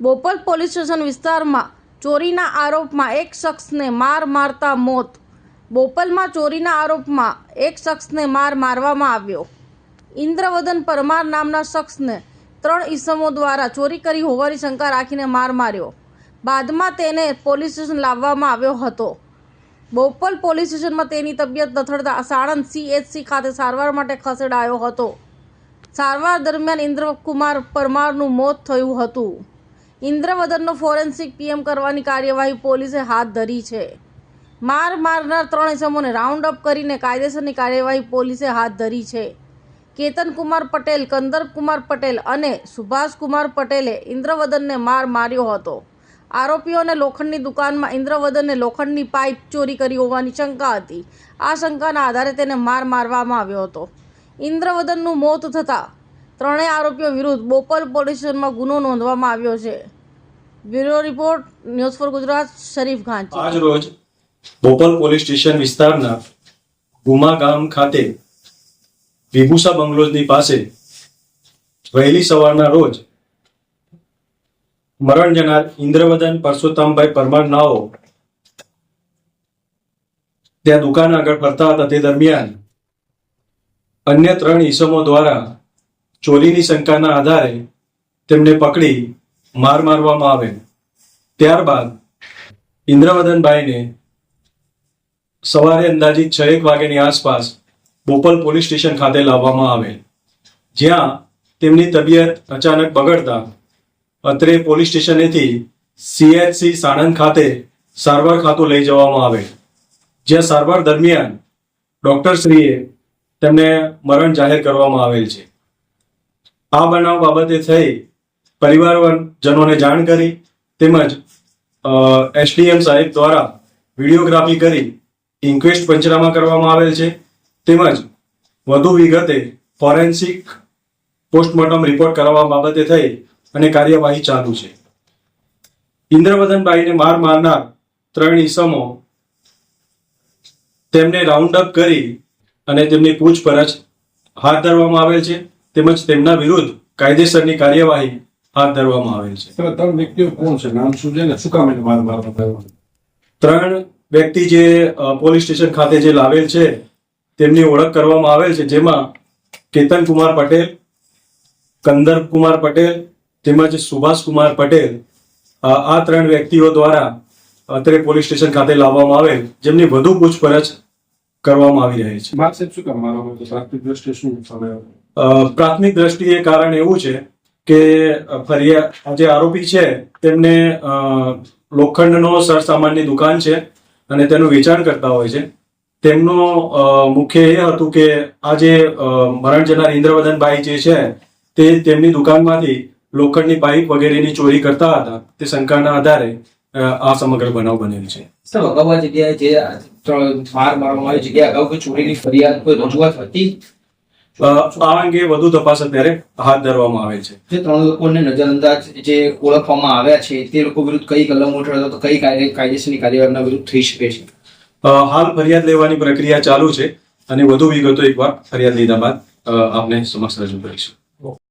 Bopal police station વિસ્તારમાં ચોરીના આરોપમાં એક શખ્સને માર મારતા મોત. બોપલમાં ચોરીના આરોપમાં એક શખ્સને માર મારવામાં આવ્યો. ઇન્દ્રવદન પરમાર નામના શખ્સને ત્રણ ઈસમો દ્વારા ચોરી કરી હોવાની શંકા રાખીને માર માર્યો. બાદમાં તેને પોલીસ સ્ટેશન લાવવામાં આવ્યો હતો. બોપલ પોલીસ સ્ટેશનમાં તેની તબિયત નથડતા સાણંદ સીએચસી ખાતે સારવાર માટે ખસેડાયો હતો. સારવાર દરમિયાન ઇન્દ્રકુમાર પરમારનું મોત થયું હતું. ઇન્દ્રવદનનો ફોરેન્સિક પીએમ કરવાની કાર્યવાહી પોલીસે હાથ ધરી છે. માર મારનાર ત્રણ ઇસમોને રાઉન્ડ અપ કરીને કાયદેસરની કાર્યવાહી પોલીસે હાથ ધરી છે. કેતન કુમાર પટેલ, કંદર્પ કુમાર પટેલ અને સુભાષ કુમાર પટેલે ઇન્દ્રવદનને માર માર્યો હતો. આરોપીઓને લોખંડની દુકાનમાં ઇન્દ્રવદનને લોખંડની પાઇપ ચોરી કરી હોવાની શંકા હતી. આ શંકાના આધારે તેને માર મારવામાં આવ્યો હતો. ઇન્દ્રવદનનું મોત થતાં ત્રણેય આરોપીઓ વિરુદ્ધ બોપલ પોલીસ ગુનો નોંધવામાં આવ્યો છે. Bureau report, news for Gujarat, Sharif Khan. આજ રોજ બોપલ પોલીસ સ્ટેશન વિસ્તારના ગુમા ગામ ખાતે વિભૂષા બંગલોઝની પાસે વહેલી સવારના રોજ મરણ જનાર ઇન્દ્રવદન પરસોત્તમભાઈ પરમાર નાઓ ત્યાં દુકાન આગળ ફરતા હતા. તે દરમિયાન અન્ય ત્રણ ઈસમો દ્વારા ચોરીની શંકાના આધારે તેમને પકડી માર મારવામાં આવે ત્યારબાદ ઇન્દ્રવદનભાઈને સવારે અંદાજિત છ એક વાગ્યાની આસપાસ બોપલ પોલીસ સ્ટેશન ખાતે લાવવામાં આવે જ્યાં તેમની તબિયત અચાનક બગડતા અત્રે પોલીસ સ્ટેશનેથી સીએચસી સાણંદ ખાતે સારવાર ખાતું લઈ જવામાં આવે જ્યાં સારવાર દરમિયાન ડોક્ટરશ્રીએ તેમને મરણ જાહેર કરવામાં આવેલ છે. આ બનાવ બાબતે થઈ પરિવારજનોને જાણ કરી તેમજ એસડીએમ સાહેબ દ્વારા વિડીયોગ્રાફી કરી ઇન્ક્વેસ્ટ પંચનામા કરવામાં આવેલ છે. તેમજ, વધુ વિગતે ફોરેન્સિક પોસ્ટમોર્ટમ રિપોર્ટ કરવા બાબતે થઈ અને કાર્યવાહી ચાલુ છે. ઇન્દ્રવદનભાઈને માર મારનાર ત્રણ ઈસમો તેમને રાઉન્ડ અપ કરી અને તેમની પૂછપરછ હાથ ધરવામાં આવેલ છે. તેમજ તેમના વિરુદ્ધ કાયદેસરની કાર્યવાહી હાથ ધરવામાં આવેલ છે. ત્રણ વ્યક્તિઓ કોણ છે? નામ શું છે ને શું કામ ત્રણ વ્યક્તિ જે પોલીસ સ્ટેશન ખાતે જે લાવેલ છે તેમની ઓળખ કરવામાં આવેલ છે જેમાં કેતન કુમાર પટેલ કંદર કુમાર પટેલ તેમજ સુભાષ કુમાર પટેલ આ ત્રણ વ્યક્તિઓ દ્વારા અત્રે પોલીસ સ્ટેશન ખાતે લાવવામાં આવેલ જેમની વધુ પૂછપરછ કરવામાં આવી રહી છે. માર સાહેબ શું કામ મારો સામે આવ્યું? અ, પ્રાથમિક દ્રષ્ટિએ કારણ એવું છે કે ફરિયા જે આરોપી છે, તેમને લોખંડનો સરસામાનની દુકાન છે અને તેનું વેચાણ કરતા હોય છે. તેમનો મુખ્ય એ હતું કે, આ જે મરણ જનાર ઇન્દ્રવદનભાઈ જે છે, તે તેમની દુકાનમાંથી લોખંડની પાઇપ વગેરેની ચોરી કરતા હતા. તે શંકાના આધારે આ સમગ્ર બનાવ બનેલ છે. સર, અગાઉ જગ્યાએ જે માર મારવામાં આવી જગ્યાએ અગાઉ ચોરીની ફરિયાદ, કોઈ રજૂઆત હતી? આ અંગે વધુ તપાસ અત્યારે હાથ ધરવામાં આવે છે. જે ત્રણ લોકોને નજરઅંદાજ જે ઓળખવામાં આવ્યા છે તે લોકો વિરુદ્ધ કઈ કલમો હેઠળ તો કઈ કાયદે કાયદેસરની કાર્યવાહીના વિરુદ્ધ થઈ શકે છે? હાલ ફરિયાદ લેવાની પ્રક્રિયા ચાલુ છે અને વધુ વિગતો એકવાર ફરિયાદ લીધા બાદ આપને સમક્ષ રજૂ કરીશું.